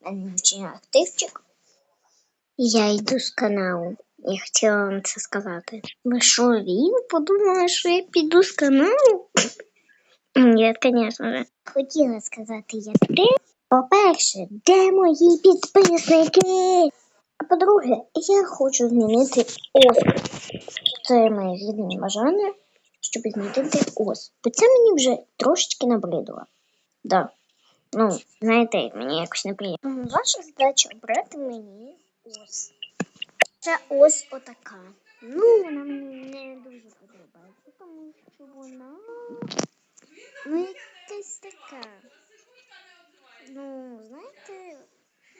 Мене ще активчик. Я йду з каналу. Я хотіла вам це сказати. Ви що, він подумали, що я піду з каналу? Ні, звісно. Хотіла сказати я те. По-перше, де мої підписники? А по-друге, я хочу змінити ось. Це моє рідне бажання, щоб змінити ось. Бо це мені вже трошечки набридло. Да. Ну, знаєте, мені якось неприємно. Ваша задача обрати мені ось. Це ось отака. Ну, вона мені не дуже подобається, тому що вона. Ну, якась така. Ну, знаєте,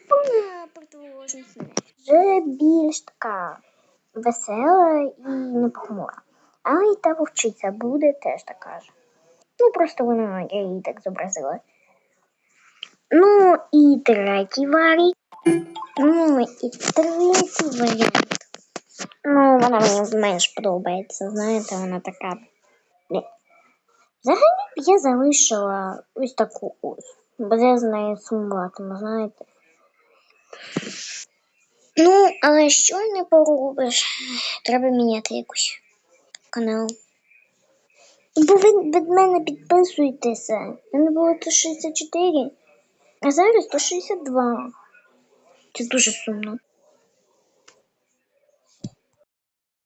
повна противоположність мене. Вже більш така весела і не похмура. Але й та вовчиця буде теж така ж. Ну, просто вона, я її так зобразила. Ну, і третій варіант. Ну, і третій варіант. Ну, вона мені менш подобається, знаєте, вона така. Взагалі б я залишила ось таку ось. Бо я з нею сумуватиму, знаєте. Ну, але що не поробиш? Треба міняти якусь канал. Бо ви від мене підписуєтеся. Мене було 164, а зараз 162. Це дуже сумно.